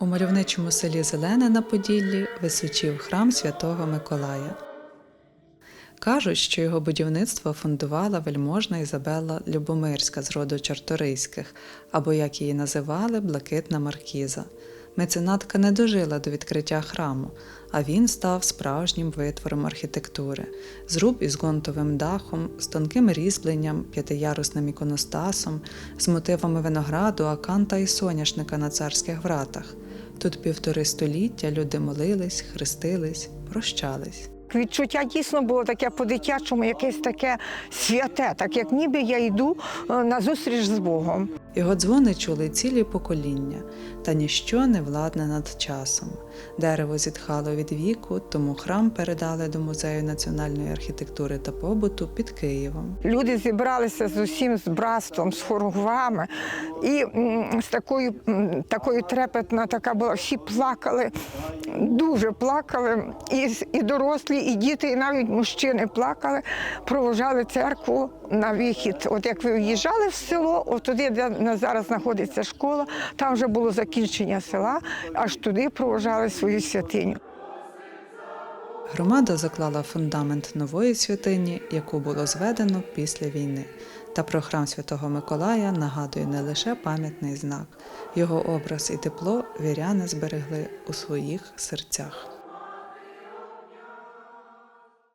У мальовничому селі Зелене на Поділлі височів храм святого Миколая. Кажуть, що його будівництво фундувала вельможна Ізабелла Любомирська з роду Чарториських або як її називали Блакитна Маркіза. Меценатка не дожила до відкриття храму, а він став справжнім витвором архітектури. Зруб із гонтовим дахом, з тонким різьбленням, п'ятиярусним іконостасом, з мотивами винограду, аканта і соняшника на царських вратах. Тут півтори століття люди молились, хрестились, прощались. Відчуття дійсно було таке по-дитячому, якесь таке святе, так як ніби я йду е, на зустріч з Богом. Його дзвони чули цілі покоління, та ніщо не владне над часом. Дерево зітхало від віку, тому храм передали до музею національної архітектури та побуту під Києвом. Люди зібралися з усім з братством, з хоругвами, і з такою, такою трепетна така була. Всі плакали, дуже плакали, і, і дорослі, і діти, і навіть мужчини плакали, провожали церкву на вихід. От як ви в'їжджали в село, от туди, де зараз знаходиться школа, там вже було закінчення села, аж туди провожали свою святиню. Громада заклала фундамент нової святині, яку було зведено після війни. Та про храм Святого Миколая нагадує не лише пам'ятний знак, його образ і тепло віряни зберегли у своїх серцях.